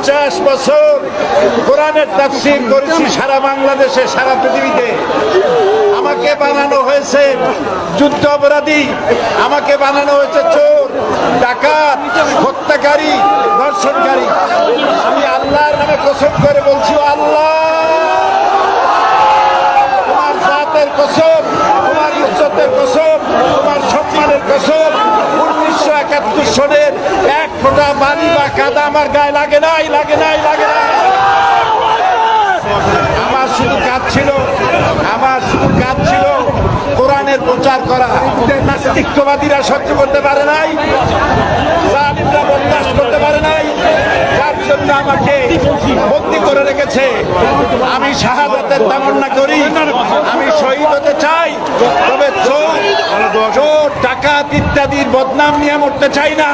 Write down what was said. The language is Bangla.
পঞ্চাশ বছর কোরআনের তাফসির করেছি সারা বাংলাদেশে, সারা পৃথিবীতে। আমাকে বানানো হয়েছে যুদ্ধ অপরাধী। আমাকে বানানো হয়েছে চোর, ডাকাত, হত্যাকারী, ধর্ষণকারী। আমি আল্লাহর নামে কসম করে বলছি আল্লাহ, তোমার জাতের কসম তোমার ইজ্জতের কসম তোমার সম্মানের কসম উনিশশো একাত্তর সনের এক ফোঁটা বাড়ি বা কাদা আমার গায়ে লাগে নাই লাগে নাই, লাগে আমার শুধু কাজ ছিল, আমার শুধু কাজ ছিল কোরআনের প্রচার করা। নাস্তিকবাদীরা সহ্য করতে পারে নাই, জালিমরা করতে পারে নাই, যার জন্য আমাকে বন্দি করে রেখেছে। আমি শাহাদাতের তামান্না করি, আমি শহীদ হতে চাই তবে চোর চোর ডাকাত ইত্যাদির বদনাম নিয়ে মরতে চাই না।